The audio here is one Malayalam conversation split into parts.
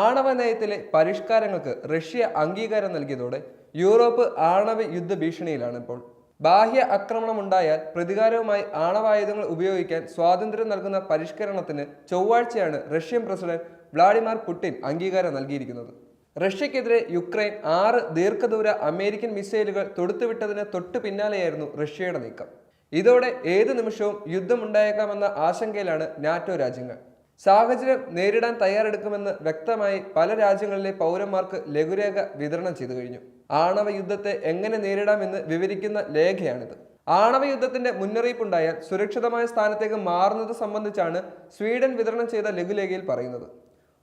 ആണവ നയത്തിലെ പരിഷ്കാരങ്ങൾക്ക് റഷ്യ അംഗീകാരം നൽകിയതോടെ യൂറോപ്പ് ആണവ യുദ്ധ ഭീഷണിയിലാണ് ഇപ്പോൾ. ബാഹ്യ ആക്രമണം ഉണ്ടായാൽ പ്രതികാരവുമായി ആണവായുധങ്ങൾ ഉപയോഗിക്കാൻ സ്വാതന്ത്ര്യം നൽകുന്ന പരിഷ്കരണത്തിന് ചൊവ്വാഴ്ചയാണ് റഷ്യൻ പ്രസിഡന്റ് വ്ളാഡിമിർ പുടിൻ അംഗീകാരം നൽകിയിരിക്കുന്നത്. റഷ്യക്കെതിരെ യുക്രൈൻ ആറ് ദീർഘദൂര അമേരിക്കൻ മിസൈലുകൾ തൊടുത്തുവിട്ടതിന് തൊട്ടു പിന്നാലെയായിരുന്നു റഷ്യയുടെ നീക്കം. ഇതോടെ ഏത് നിമിഷവും യുദ്ധമുണ്ടായേക്കാമെന്ന ആശങ്കയിലാണ് നാറ്റോ രാജ്യങ്ങൾ. സാഹചര്യം നേരിടാൻ തയ്യാറെടുക്കുമെന്ന് വ്യക്തമായി പല രാജ്യങ്ങളിലെ പൗരന്മാർക്ക് ലഘുരേഖ വിതരണം ചെയ്തു കഴിഞ്ഞു. ആണവ യുദ്ധത്തെ എങ്ങനെ നേരിടാമെന്ന് വിവരിക്കുന്ന ലേഖയാണിത് ആണവ യുദ്ധത്തിന്റെ മുന്നറിയിപ്പുണ്ടായാൽ സുരക്ഷിതമായ സ്ഥാനത്തേക്ക് മാറുന്നത് സംബന്ധിച്ചാണ് സ്വീഡൻ വിതരണം ചെയ്ത ലഘുലേഖയിൽ പറയുന്നത്.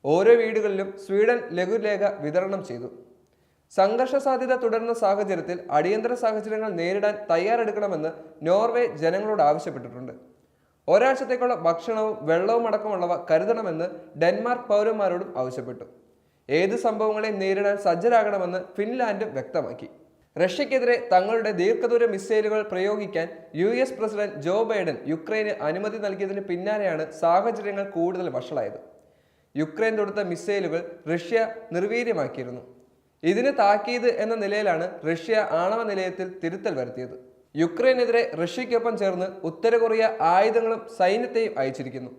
ഓരോ വീടുകളിലും സ്വീഡൻ ലഘുലേഖ വിതരണം ചെയ്തു. സംഘർഷ സാധ്യത തുടരുന്ന സാഹചര്യത്തിൽ അടിയന്തര സാഹചര്യങ്ങൾ നേരിടാൻ തയ്യാറെടുക്കണമെന്ന് നോർവേ ജനങ്ങളോട് ആവശ്യപ്പെട്ടിട്ടുണ്ട്. ഒരാഴ്ചത്തേക്കുള്ള ഭക്ഷണവും വെള്ളവും അടക്കമുള്ളവ കരുതണമെന്ന് ഡെൻമാർക്ക് പൗരന്മാരോടും ആവശ്യപ്പെട്ടു. ഏത് സംഭവങ്ങളെയും നേരിടാൻ സജ്ജരാകണമെന്ന് ഫിൻലാൻഡും വ്യക്തമാക്കി. റഷ്യക്കെതിരെ തങ്ങളുടെ ദീർഘദൂര മിസൈലുകൾ പ്രയോഗിക്കാൻ U S president Joe Biden യുക്രൈന് അനുമതി നൽകിയതിന് പിന്നാലെയാണ് സാഹചര്യങ്ങൾ കൂടുതൽ വഷളായത്. യുക്രൈൻ തൊടുത്ത മിസൈലുകൾ റഷ്യ നിർവീര്യമാക്കിയിരുന്നു. ഇതിന് താക്കീത് എന്ന നിലയിലാണ് റഷ്യ ആണവ നിലയത്തിൽ തിരുത്തൽ വരുത്തിയത്. യുക്രൈനെതിരെ റഷ്യയ്ക്കൊപ്പം ചേർന്ന് ഉത്തര കൊറിയ ആയുധങ്ങളും സൈന്യത്തെയും അയച്ചിരിക്കുന്നു.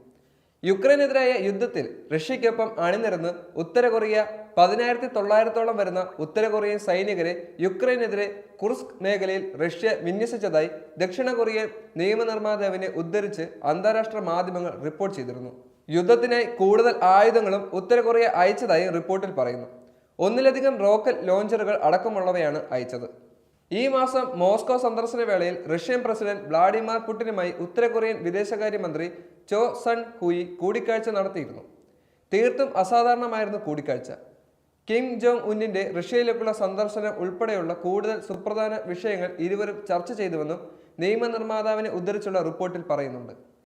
യുക്രൈനെതിരായ യുദ്ധത്തിൽ റഷ്യയ്ക്കൊപ്പം അണിനിരന്ന് ഉത്തര കൊറിയ പതിനായിരത്തി തൊള്ളായിരത്തോളം വരുന്ന ഉത്തര കൊറിയൻ സൈനികരെ യുക്രൈനെതിരെ കുർസ്ക് മേഖലയിൽ റഷ്യ വിന്യസിച്ചതായി ദക്ഷിണ കൊറിയൻ നിയമനിർമ്മാതാവിനെ ഉദ്ധരിച്ച് അന്താരാഷ്ട്ര മാധ്യമങ്ങൾ റിപ്പോർട്ട് ചെയ്തിരുന്നു. യുദ്ധത്തിനായി കൂടുതൽ ആയുധങ്ങളും ഉത്തര കൊറിയ അയച്ചതായി റിപ്പോർട്ടിൽ പറയുന്നു. ഒന്നിലധികം റോക്കറ്റ് ലോഞ്ചറുകൾ അടക്കമുള്ളവയാണ് അയച്ചത്. ഈ മാസം മോസ്കോ സന്ദർശന വേളയിൽ റഷ്യൻ പ്രസിഡന്റ് വ്ളാഡിമിർ പുടിനുമായി ഉത്തര കൊറിയൻ വിദേശകാര്യമന്ത്രി ചോ സൺ ഹുയി കൂടിക്കാഴ്ച നടത്തിയിരുന്നു. തീർത്തും അസാധാരണമായിരുന്നു കൂടിക്കാഴ്ച. കിം ജോങ് ഉന്നിന്റെ റഷ്യയിലേക്കുള്ള സന്ദർശനം ഉൾപ്പെടെയുള്ള കൂടുതൽ സുപ്രധാന വിഷയങ്ങൾ ഇരുവരും ചർച്ച ചെയ്തുവെന്നും നിയമനിർമ്മാതാവിനെ ഉദ്ധരിച്ചുള്ള റിപ്പോർട്ടിൽ പറയുന്നുണ്ട്.